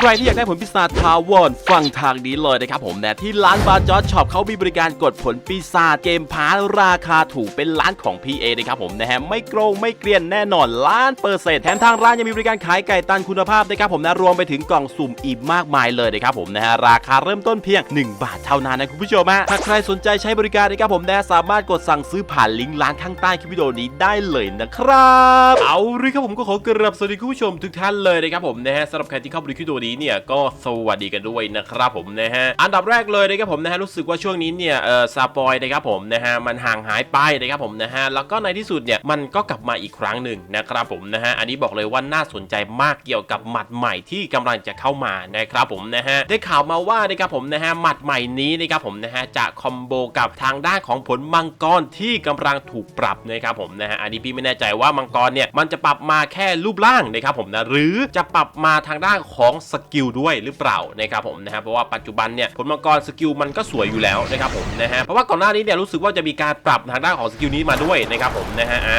ใครที่อยากได้ผลปีศาจทาวอนฟังทางนี้เลยนะครับผมนะที่ร้านบาจอร์ช็อปเขามีบริการกดผลปีศาจเกมพาร์ราคาถูกเป็นร้านของ PA นะครับผมนะฮะไม่โกงไม่เกลียนแน่นอนล้านเปอร์เซ็นต์แถมทางร้านยังมีบริการขายไก่ตันคุณภาพนะครับผมนะรวมไปถึงกล่องสุ่มอีกมากมายเลยนะครับผมนะฮะราคาเริ่มต้นเพียง 1 บาทเท่านั้นนะคุณผู้ชมฮะถ้าใครสนใจใช้บริการนะครับผมนะสามารถกดสั่งซื้อผ่านลิงก์ร้านข้างใต้คลิปวิดีโอนี้ได้เลยนะครับ เอาเลยครับผมก็ขอกราบสวัสดีคุณผู้ชมทุกท่านเลยนะครับผมนะฮะสำหรับใครที่เข้ามาดูคลิปวิดีโอนี้เนี่ยก็สวัสดีกันด้วยนะครับผมนะฮะอันดับแรกเลยนะครับผมนะฮะรู้สึกว่าช่วงนี้เนี่ยเออซาปอยนะครับผมนะฮะมันห่างหายไปนะครับผมนะฮะแล้วก็ในที่สุดเนี่ยมันก็กลับมาอีกครั้งหนึ่งนะครับผมนะฮะอันนี้บอกเลยว่าน่าสนใจมากเกี่ยวกับหมัดใหม่ที่กำลังจะเข้ามานะครับผมนะฮะได้ข่าวมาว่านะครับผมนะฮะหมัดใหม่นี้นะครับผมนะฮะจะคอมโบกับทางด้านของผลมังกรที่กำลังถูกปรับนะครับผมนะฮะอันนี้พี่ไม่แน่ใจว่ามังกรเนี่ยมันจะปรับมาแค่รูปร่างนะครับผมนะหรือจะปรับมาทางด้านของสกิลด้วยหรือเปล่านะครับผมนะฮะเพราะว่าปัจจุบันเนี่ยผลมังกรสกิลมันก็สวยอยู่แล้วนะครับผมนะฮะเพราะว่าก่อนหน้านี้เนี่ยรู้สึกว่าจะมีการปรับทางด้านของสกิลนี้มาด้วยนะครับผมนะฮะอ่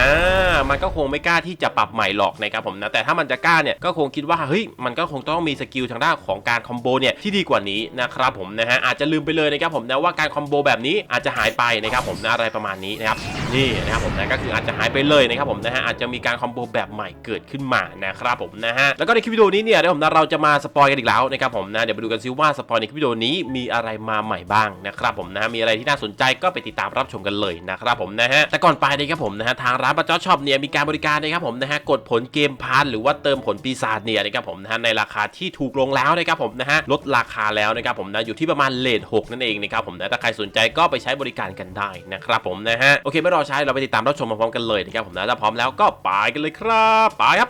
ามันก็คงไม่กล้าที่จะปรับใหม่หรอกนะครับผมนะแต่ถ้ามันจะกล้าเนี่ยก็คงคิดว่าเฮ้ยมันก็คงต้องมีสกิลทางด้านของการคอมโบเนี่ยที่ดีกว่านี้นะครับผมนะฮะอาจจะลืมไปเลยนะครับผมนะว่าการคอมโบแบบนี้อาจจะหายไปนะครับผมนะอะไรประมาณนี้นะครับนี่นะครับผมนะก็คืออาจจะหายไปเลยนะครับผมนะฮะอาจจะมีการคอมโบแบบใหม่เกิดขึ้นมานะครับผมนะฮะแล้วก็ในคลิปวิดีโอนี้เนี่ยเดี๋ยวผมนะเราจะมาสปอยกันอีกแล้วนะครับผมนะเดี๋ยวไปดูกันซิว่าสปอยในคลิปวิดีโอนี้มีอะไรมาใหม่บ้างนะครับผมนะฮะมีอะไรที่น่าสนใจก็ไปติดตามรับชมกันเลยนะครับผมนะฮะแต่ก่อนไปนะครับผมนะฮะทางร้านปะจอช็อปเนี่ยมีการบริการนะครับผมนะฮะกดผลเกมพาร์ทหรือว่าเติมผลปีศาจเนี่ยนะครับผมนะฮะในราคาที่ถูกลงแล้วนะครับผมนะฮะลดราคาแล้วนะครับผมนะอยู่ที่ประมาณเลทหกนั่นเองนะครับผมนะถ้าใครสนใจก็ไปใช้บริการกันได้นะครับผมนะฮะโอเคไม่รอช้าเราไปติดตามรับชมมาพร้อมกันเลยนะครับผมนะถ้าพร้อมแล้วก็ไปกันเลยครับไปครับ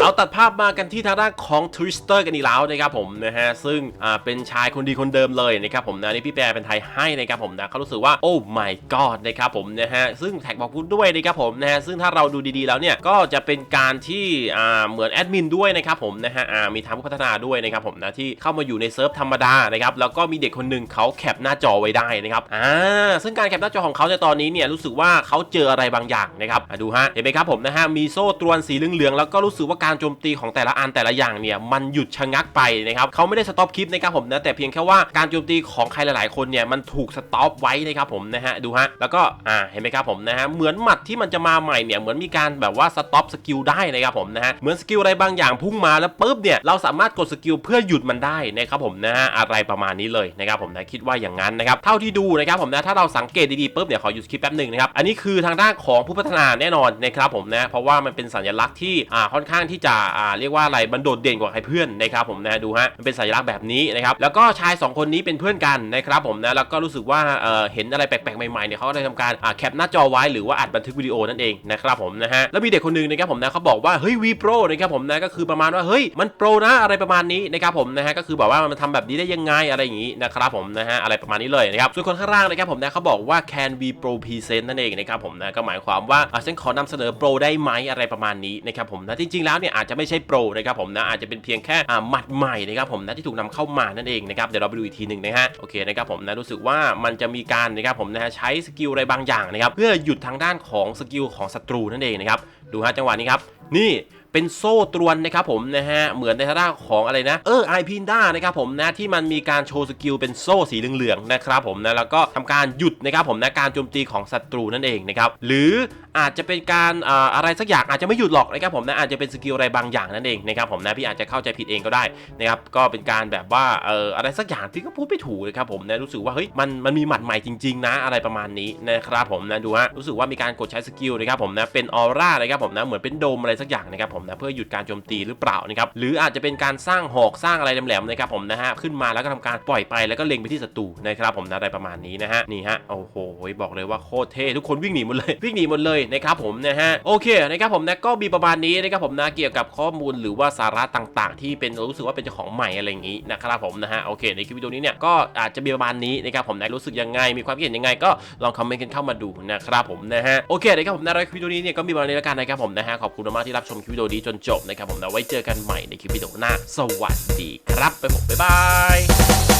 เราตัดภาพมากันที่ทางด้านของทวิสเตอร์กันอีกแล้วนะครับผมนะฮะซึ่งอ่าเป็นชายคนดีคนเดิมเลยนะครับผมนะนี่พี่แปรเป็นไทยให้นะครับผมนะเขารู้สึกว่าโอ้ my god นะครับผมนะฮะซึ่งแท็กบอกพูดด้วยนะครับผมนะฮะซึ่งถ้าเราดูดีๆแล้วเนี่ยก็จะเป็นการที่อ่าเหมือนแอดมินด้วยนะครับผมนะฮะอ่ามีทางผู้พัฒนาด้วยนะครับผมนะที่เข้ามาอยู่ในเซิร์ฟธรรมดานะครับแล้วก็มีเด็กคนหนึ่งเขาแคปหน้าจอไว้ได้นะครับอ่าซึ่งการแคปหน้าจอของเขาในตอนนี้เนี่ยรู้สึกว่าเขาเจออะไรบางอย่างนะครับดูฮะเห็นไหมครับผมนะฮะมีโซ่ตรวนสีเหลืองๆแล้วก็รู้สึกว่าการโจมตีของแต่ละอันแต่ละอย่างเนี่ยมันหยุดชะงักไปนะครับเขาไม่ได้สต็อปคลิปนะครับผมนะแต่เพียงแค่ว่าการโจมตีของใครหลายๆคนเนี่ยมันถูกสต็อปไว้นะครับผมนะฮะดูฮะแล้วก็อ่าเห็นไหมครับผมนะฮะเหมือนหมัดที่มันจะมาใหม่เนี่ยเหมือนมีการแบบว่าสต็อปสกิลได้นะครับผมนะฮะเหมือนสกิลอะไรบางอย่างพุ่งมาแล้วปุ๊บเนี่ยเราสามารถกดสกิลเพื่อหยุดมันได้นะครับผมนะฮะอะไรประมาณนี้เลยนะครับผมนะคิดว่าอย่างนั้นนะครับเท่าที่ดูนะครับผมนะถ้าเราสังเกตดีๆปุ๊บเนี่ยขอหยุดคลิปแป๊บหนึ่งนะครับอันนี้คือทางด้านของผู้พัฒนาแน่นอนนะครับผมนะเพราะว่ามันเป็นสัญลักษณ์ที่อ่าค่อนข้างที่จะอ่าเรียกว่าอะไรมันโดดเด่นกว่าใครเพื่อนนะครับผมนะดูฮะมันเป็นสัญลักษณ์แบบนี้นะครับแล้วก็ชายสองคนนี้เป็นเพื่อนกันนะครับผมนะแล้วก็รู้สึกว่าเอ่อเห็นอะไรแปลกๆใหม่ๆเนี่ยเขาก็เลยทำการอ่าแคปหน้าจอไว้หรือว่าอัดบันทึกวิดีโอนั่นเองนะครับผมนะฮะแล้วมีเด็กคนหนึงนะครับผมนะเขาบอกว่าเฮ้ยวีโปรนะครับผมนะก็คือประมาณว่าเฮ้ยมันโปรนะอะไรประมาณนี้นะครับผมนะฮะก็คือบอกว่ามันทำแบบนี้ได้ยังไงอะไรอย่างนี้นะครับผมนะฮะอะไรประมาณนี้เลยนะครับส่วนคนข้างล่างนะครับผมนะเขาบอกว่า can we pro present นั่นเองนะครับผมนะก็หมายความว่าฉันขอนำเสนอโปรได้ไหมอะไรประมาณนี้นะครับผมนะจริงๆแล้วเนี่ยอาจจะไม่ใช่โปรนะครับผมนะอาจจะเป็นเพียงแค่หมัดใหม่นะครับผมนะที่ถูกนำเข้ามานั่นเองนะครับเดี๋ยวเราไปดูอีกทีหนึ่งนะฮะโอเคนะครับผมนะรู้สึกว่ามันจะมีการนะครับผมนะใช้สกิลอะไรบางอย่างนะครับเพื่อหยุดทางด้านของสกิลของศัตรูนั่นเองนะครับดูฮะจังหวะนี้ครับนี่ เป็นโซ่ตรวนนะครับผมนะฮะเหมือนในทางด้าของอะไรนะเออไอพินด้านะครับผมนะที่มันมีการโชว์สกิลเป็นโซ่สีเหลืองๆนะครับผมนะแล้วก็ทำการหยุดนะครับผมนะการโจมตีของศัตรูนั่นเองนะครับหรืออาจจะเป็นการอ่าอะไรสักอย่างอาจจะไม่หยุดหรอกนะครับผมนะอาจจะเป็นสกิลอะไรบางอย่างนั่นเองนะครับผมนะพี่อาจจะเข้าใจผิดเองก็ได้นะครับก็เป็นการแบบว่าเอออะไรสักอย่างที่ก็พูดไม่ถูกนะครับผมนะรู้สึกว่าเฮ้ยมันมันมีหมัดใหม่จริงๆนะอะไรประมาณนี้นะครับผมนะดูฮะรู้สึกว่ามีการกดใช้สกิลนะครับผมนะเป็นออร่านะครับผมนะเหมือนเป็นโดมอะไรสักอย่างนะครับผมนะเพื่อหยุดการโจมตีหรือเปล่านะครับหรืออาจจะเป็นการสร้างหอกสร้างอะไรแหลมๆนะครับผมนะฮะขึ้นมาแล้วก็ทำการปล่อยไปแล้วก็เล็งไปที่ศัตรูนะครับผมนะอะไรประมาณนี้นะฮะนี่ฮะโอ้โหบอกเลยว่าโคตรเท่ทุกคนวิ่งหนีหมดเลยวิ่งหนีหมดเลยนะครับผมนะฮะโอเคนะครับผมนะก็มีประมาณนี้นะครับผมนะเกี่ยวกับข้อมูลหรือว่าสาระต่างๆ ที่เป็นรู้สึกว่าเป็นเจ้าของใหม่อะไรอย่างนี้นะครับผมนะฮะโอเคในคลิปวิดีโอนี้เนี่ยก็อาจจะมีประมาณนี้นะครับผมนะรู้สึกยังไง มีความคิดเห็นยังไงก็ลองคอมเมนต์กันเข้ามาดูนะครับผมนะฮะโอเคนะครับผมนะในคลิปวิดีโอนี้เนี่ยก็มีประมาณนี้แล้วกันนะครับผมนะฮะขอบคุณมากที่รับชมคลิปวิดีโอนี้จนจบนะครับผมนะไว้เจอกันใหม่ในคลิปวิดีโอหน้า สวัสดีครับไปผมบ๊ายบาย